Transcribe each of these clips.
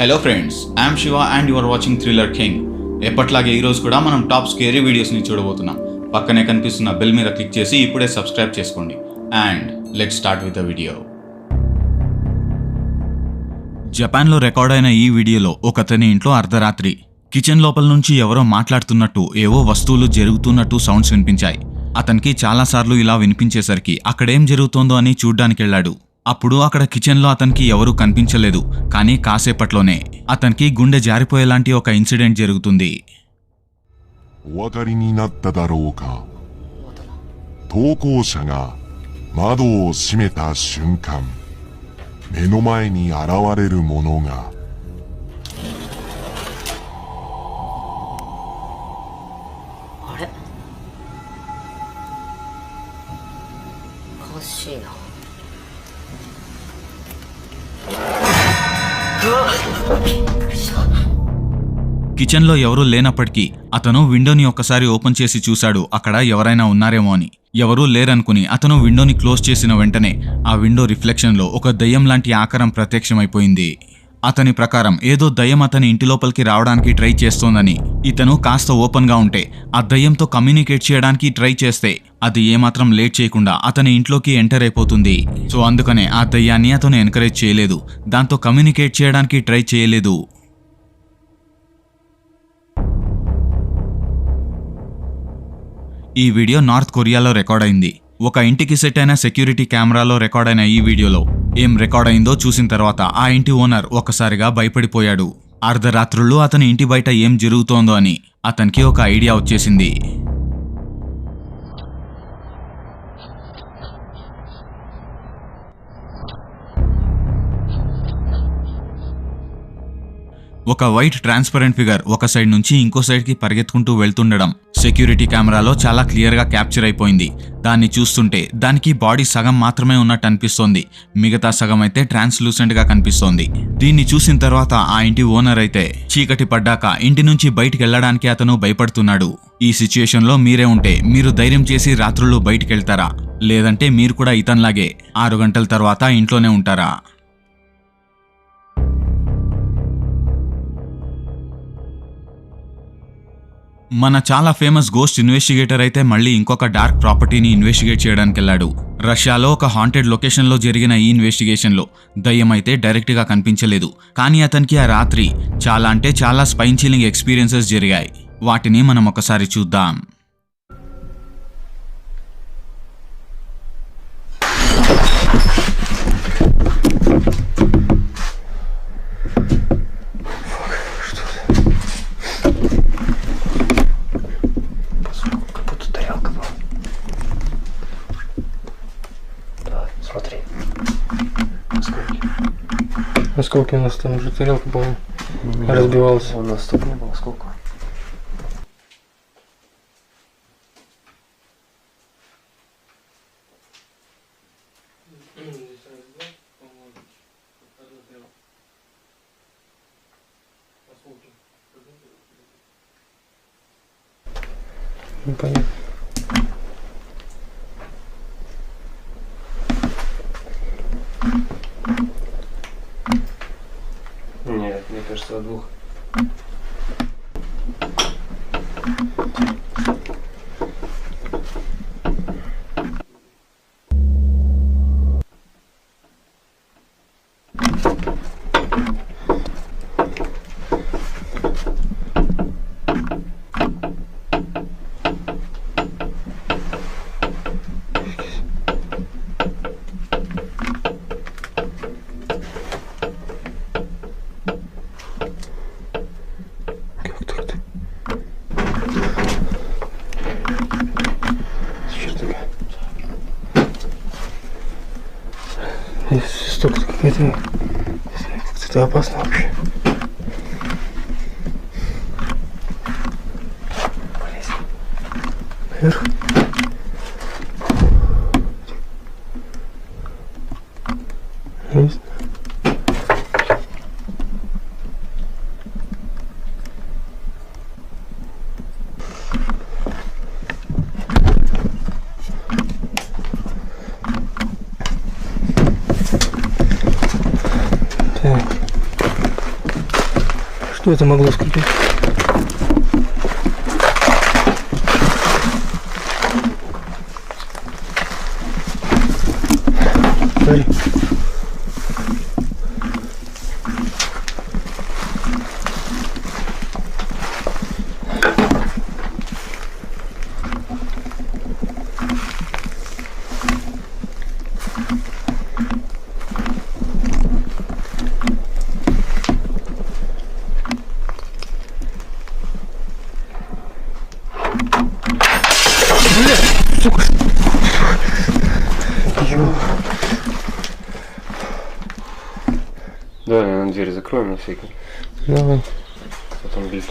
Hello friends I'm Shiva and your watching thriller king ఎప్పట్లాగే ఈరోజు కూడా మనం టాప్ స్కేరీ వీడియోస్ని చూడబోతున్నాం. పక్కనే కనిపిస్తున్న బెల్ మీద క్లిక్ చేసి ఇప్పుడే సబ్స్క్రైబ్ చేసుకోండి. And let start with the video జపాన్లో రికార్డ్ అయిన ఈ వీడియోలో ఒకతని ఇంట్లో అర్ధరాత్రి. కిచెన్ లోపల నుంచి ఎవరో మాట్లాడుతున్నట్టు ఏవో వస్తువులు జరుగుతున్నట్టు సౌండ్స్ వినిపించాయి. అతనికి చాలాసార్లు ఇలా వినిపించేసరికి అక్కడేం జరుగుతోందో అని చూడ్డానికి వెళ్ళాడు అప్పుడు అక్కడ కిచెన్లో అతనికి ఎవరూ కనిపించలేదు కానీ కాసేపట్లోనే అతనికి గుండె జారిపోయేలాంటి ఒక ఇన్సిడెంట్ జరుగుతుంది. మోనోగా కిచెన్లో ఎవరూ లేనప్పటికీ అతను విండోని ఒక్కసారి ఓపెన్ చేసి చూశాడు. అక్కడ ఎవరైనా ఉన్నారేమో అని. ఎవరూ లేరనుకుని అతను విండోని క్లోజ్ చేసిన వెంటనే ఆ విండో రిఫ్లెక్షన్లో ఒక దయ్యం లాంటి ఆకారం ప్రత్యక్షమైపోయింది. అతని ప్రకారం ఏదో దయ్యం అతని ఇంటి లోపలికి రావడానికి ట్రై చేస్తోందని. ఇతను కాస్త ఓపెన్గా ఉంటే ఆ దయ్యంతో కమ్యూనికేట్ చేయడానికి ట్రై చేస్తే అది ఏమాత్రం లేట్ చేయకుండా అతని ఇంట్లోకి ఎంటర్ అయిపోతుంది. సో అందుకనే ఆ దయ్యాన్ని అతను ఎంకరేజ్ చేయలేదు. దాంతో కమ్యూనికేట్ చేయడానికి ట్రై చేయలేదు. ఈ వీడియో నార్త్ కొరియాలో రికార్డ్ అయింది. ఒక ఇంటికి సెట్ అయిన సెక్యూరిటీ కెమెరాలో రికార్డ్ అయిన ఈ వీడియోలో ఏం రికార్డ్ అయిందో చూసిన తర్వాత ఆ ఇంటి ఓనర్ ఒక్కసారిగా భయపడిపోయాడు. అర్ధరాత్రుల్లో అతని ఇంటి బయట ఏం జరుగుతోందో అని అతనికి ఒక ఐడియా వచ్చేసింది. ఒక వైట్ ట్రాన్స్పరెంట్ ఫిగర్ ఒక సైడ్ నుంచి ఇంకో సైడ్కి పరిగెత్తుకుంటూ వెళ్తుండడం సెక్యూరిటీ కెమెరాలో చాలా క్లియర్గా క్యాప్చర్ అయిపోయింది. దాన్ని చూస్తుంటే దానికి బాడీ సగం మాత్రమే ఉన్నట్టు అనిపిస్తోంది. మిగతా సగం అయితే ట్రాన్స్లూసెంట్గా కనిపిస్తోంది. దీన్ని చూసిన తర్వాత ఆ ఇంటి ఓనర్ అయితే చీకటి పడ్డాక ఇంటి నుంచి బయటికి వెళ్ళడానికి అతను భయపడుతున్నాడు. ఈ సిచ్యుయేషన్లో మీరే ఉంటే మీరు ధైర్యం చేసి రాత్రులు బయటికి వెళ్తారా? లేదంటే మీరు కూడా ఇతనిలాగే ఆరు గంటల తర్వాత ఇంట్లోనే ఉంటారా? మన చాలా ఫేమస్ గోస్ట్ ఇన్వెస్టిగేటర్ అయితే మళ్ళీ ఇంకొక డార్క్ ప్రాపర్టీని ఇన్వెస్టిగేట్ చేయడానికి వెళ్ళాడు రష్యాలో ఒక హాంటెడ్ లొకేషన్లో జరిగిన ఈ ఇన్వెస్టిగేషన్లో దయ్యం అయితే డైరెక్ట్గా కనిపించలేదు. కానీ అతనికి ఆ రాత్రి చాలా అంటే చాలా స్పైన్ చిల్లింగ్ ఎక్స్పీరియన్సెస్ జరిగాయి. వాటిని మనం ఒకసారి చూద్దాం. Осколки. Осколки у нас там уже тарелка, по-моему. Разбивалась. У нас тут не было осколков. Непонятно. количество двух. действительно, это опасно вообще. Что это могло скрипеть? Смотри. Давай, наверное, дверь закроем на всякий. Давай. Потом бить.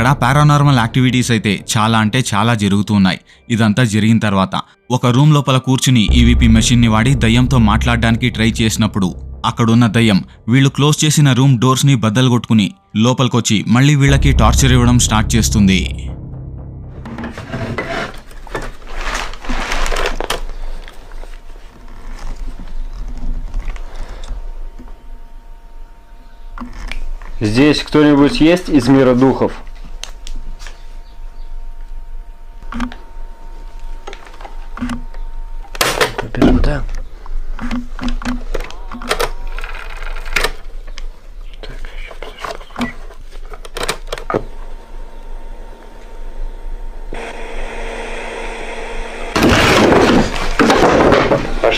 అక్కడ పారానార్మల్ యాక్టివిటీస్ అయితే చాలా అంటే చాలా జరుగుతూ ఉన్నాయి ఇదంతా జరిగిన తర్వాత ఒక రూమ్ లోపల కూర్చుని ఈవీపీ మెషిన్ ని వాడి దయ్యంతో మాట్లాడడానికి ట్రై చేసినప్పుడు అక్కడున్న దయ్యం వీళ్ళు క్లోజ్ చేసిన రూమ్ డోర్స్ ని బద్దలు కొట్టుకుని లోపలికొచ్చి మళ్ళీ వీళ్ళకి టార్చర్ ఇవ్వడం స్టార్ట్ చేస్తుంది Здесь кто-нибудь есть из мира духов?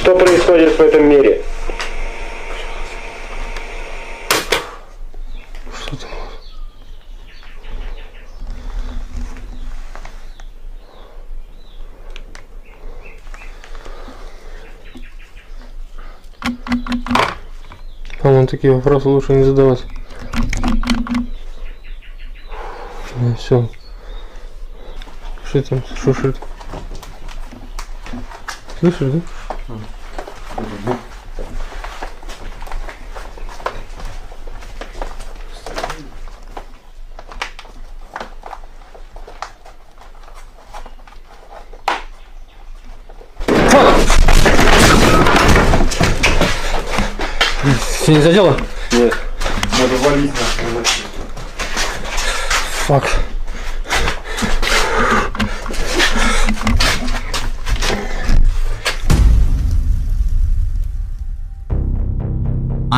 Что происходит в этом мире? По-моему, такие вопросы лучше не задавать. все. Что там шушит? Слышишь, да? Все не задело? Нет. Надо валить нахуй. Фак.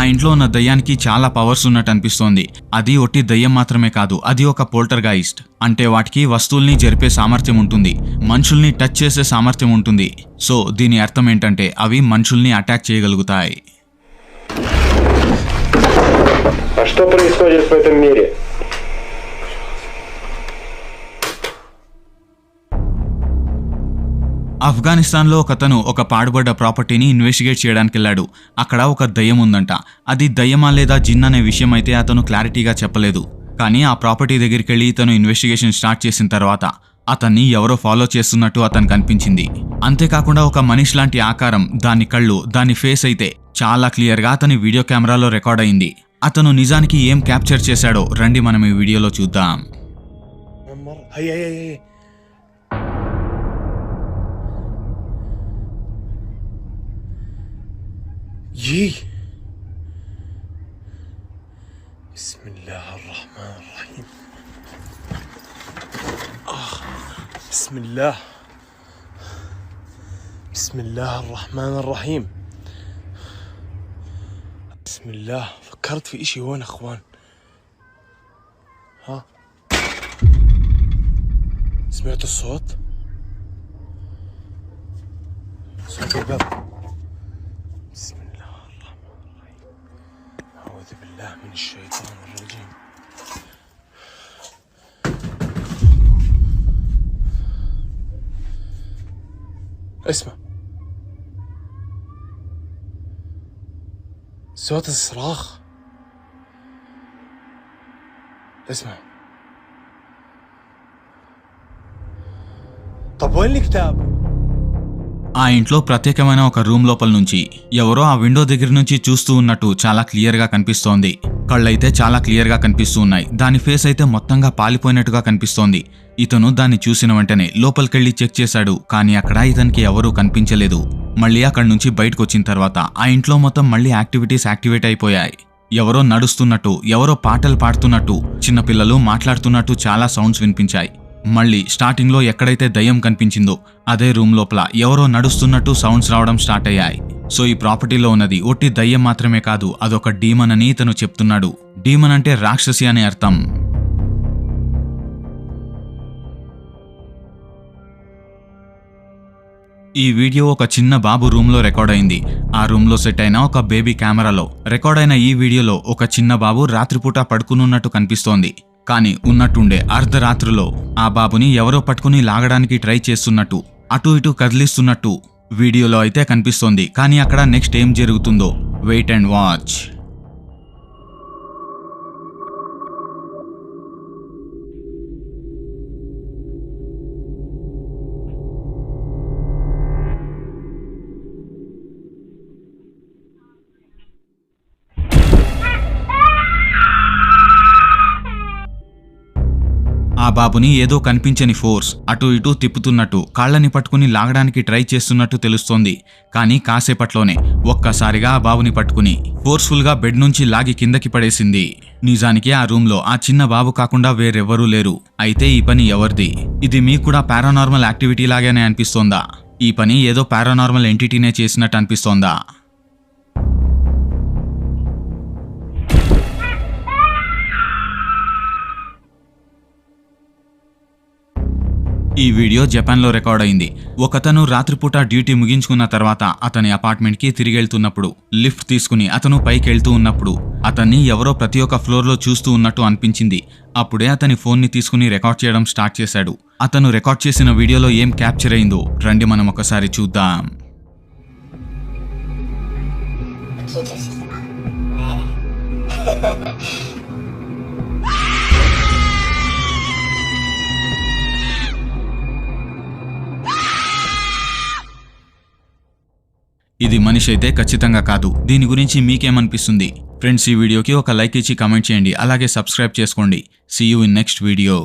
ఇంట్లో ఉన్న దయ్యానికి చాలా పవర్స్ ఉన్నట్టు అనిపిస్తోంది అది ఒట్టి దయ్యం మాత్రమే కాదు అది ఒక పోల్టర్ గాయిస్ట్ అంటే వాటికి వస్తువుల్ని జరిపే సామర్థ్యం ఉంటుంది మనుషుల్ని టచ్ చేసే సామర్థ్యం ఉంటుంది సో దీని అర్థం ఏంటంటే అవి మనుషుల్ని అటాక్ చేయగలుగుతాయి А что происходит в этом мире? ఆఫ్ఘనిస్తాన్లో ఒకతను ఒక పాడుబడ్డ ప్రాపర్టీని ఇన్వెస్టిగేట్ చేయడానికి వెళ్ళాడు అక్కడ ఒక దయ్యం ఉందంట. అది దయ్యమా లేదా జిన్ అనే విషయం అయితే అతను క్లారిటీగా చెప్పలేదు. కానీ ఆ ప్రాపర్టీ దగ్గరికి వెళ్ళి ఇతను ఇన్వెస్టిగేషన్ స్టార్ట్ చేసిన తర్వాత అతన్ని ఎవరో ఫాలో చేస్తున్నట్టు అతనికి కనిపించింది అంతేకాకుండా ఒక మనిషి లాంటి ఆకారం దాని కళ్ళు దాని ఫేస్ అయితే చాలా క్లియర్గా అతని వీడియో కెమెరాలో రికార్డ్ అయింది. అతను నిజానికి ఏం క్యాప్చర్ చేశాడో రండి మనం ఈ వీడియోలో చూద్దాం. يي. بسم الله الرحمن الرحيم. آه. بسم الله. بسم الله الرحمن الرحيم. بسم الله. فكرت في إشي هون أخوان. ها؟ سمعت الصوت؟ صوت الباب. بالله من الشيطان الرجيم اسمع صوت الصراخ اسمع طب وين الكتاب؟ ఆ ఇంట్లో ప్రత్యేకమైన ఒక రూమ్ లోపల నుంచి ఎవరో ఆ విండో దగ్గర నుంచి చూస్తూ ఉన్నట్టు చాలా క్లియర్ గా కనిపిస్తోంది కళ్ళైతే చాలా క్లియర్గా కనిపిస్తూ ఉన్నాయి. దాని ఫేస్ అయితే మొత్తంగా పాలిపోయినట్టుగా కనిపిస్తోంది. ఇతను దాన్ని చూసిన వెంటనే లోపలికెళ్ళి చెక్ చేశాడు. కానీ అక్కడ ఇతనికి ఎవరూ కనిపించలేదు. మళ్ళీ అక్కడి నుంచి బయటకు వచ్చిన తర్వాత ఆ ఇంట్లో మొత్తం మళ్ళీ యాక్టివిటీస్ యాక్టివేట్ అయిపోయాయి. ఎవరో నడుస్తున్నట్టు ఎవరో పాటలు పాడుతున్నట్టు చిన్నపిల్లలు మాట్లాడుతున్నట్టు చాలా సౌండ్స్ వినిపించాయి. మళ్ళీ స్టార్టింగ్లో ఎక్కడైతే దయ్యం కనిపించిందో అదే రూమ్ లోపల ఎవరో నడుస్తున్నట్టు సౌండ్స్ రావడం స్టార్ట్ అయ్యాయి. సో ఈ ప్రాపర్టీలో ఉన్నది ఒట్టి దయ్యం మాత్రమే కాదు అదొక డీమన్ అని ఇతను చెప్తున్నాడు. డీమన్ అంటే రాక్షసి అని అర్థం. ఈ వీడియో ఒక చిన్న బాబు రూమ్లో రికార్డ్ అయింది. ఆ రూమ్లో సెట్ అయిన ఒక బేబీ కెమెరాలో రికార్డ్ అయిన ఈ వీడియోలో ఒక చిన్న బాబు రాత్రిపూట పడుకునున్నట్టు కనిపిస్తోంది. కానీ ఉన్నట్టుండే అర్ధరాత్రిలో ఆ బాబుని ఎవరో పట్టుకుని లాగడానికి ట్రై చేస్తున్నట్టు అటు ఇటు కదిలిస్తున్నట్టు. వీడియోలో అయితే కనిపిస్తోంది. కానీ అక్కడ నెక్స్ట్ ఏం జరుగుతుందో. వెయిట్ అండ్ వాచ్ ఆ బాబుని ఏదో కనిపించని ఫోర్స్ అటు ఇటు తిప్పుతున్నట్టు కాళ్ళని పట్టుకుని లాగడానికి ట్రై చేస్తున్నట్టు తెలుస్తోంది. కానీ కాసేపట్లోనే ఒక్కసారిగా ఆ బాబుని పట్టుకుని ఫోర్స్ఫుల్గా బెడ్ నుంచి లాగి కిందకి పడేసింది. నిజానికి ఆ రూమ్లో ఆ చిన్న బాబు కాకుండా వేరెవ్వరూ లేరు. అయితే ఈ పని ఎవరిది? ఇది మీకు కూడా పారానార్మల్ యాక్టివిటీ లాగానే అనిపిస్తోందా? ఈ పని ఏదో పారానార్మల్ ఎంటిటీనే చేసినట్టు అనిపిస్తోందా? ఈ వీడియో జపాన్లో రికార్డ్ అయింది. ఒకతను రాత్రిపూట డ్యూటీ ముగించుకున్న తర్వాత అతని అపార్ట్మెంట్కి తిరిగి వెళ్తున్నప్పుడు లిఫ్ట్ తీసుకుని అతను పైకి వెళ్తూ ఉన్నప్పుడు అతన్ని ఎవరో ప్రతి ఒక్క ఫ్లోర్లో చూస్తూ ఉన్నట్టు అనిపించింది. అప్పుడే అతని ఫోన్ని తీసుకుని రికార్డ్ చేయడం స్టార్ట్ చేశాడు. అతను రికార్డ్ చేసిన వీడియోలో ఏం క్యాప్చర్ అయిందో రండి మనం ఒకసారి చూద్దాం. ఇది మనిషి అయితే ఖచ్చితంగా కాదు. దీని గురించి మీకేమనిపిస్తుంది? ఫ్రెండ్స్ ఈ వీడియోకి ఒక లైక్ ఇచ్చి కామెంట్ చేయండి. అలాగే సబ్స్క్రైబ్ చేసుకోండి. See you in next video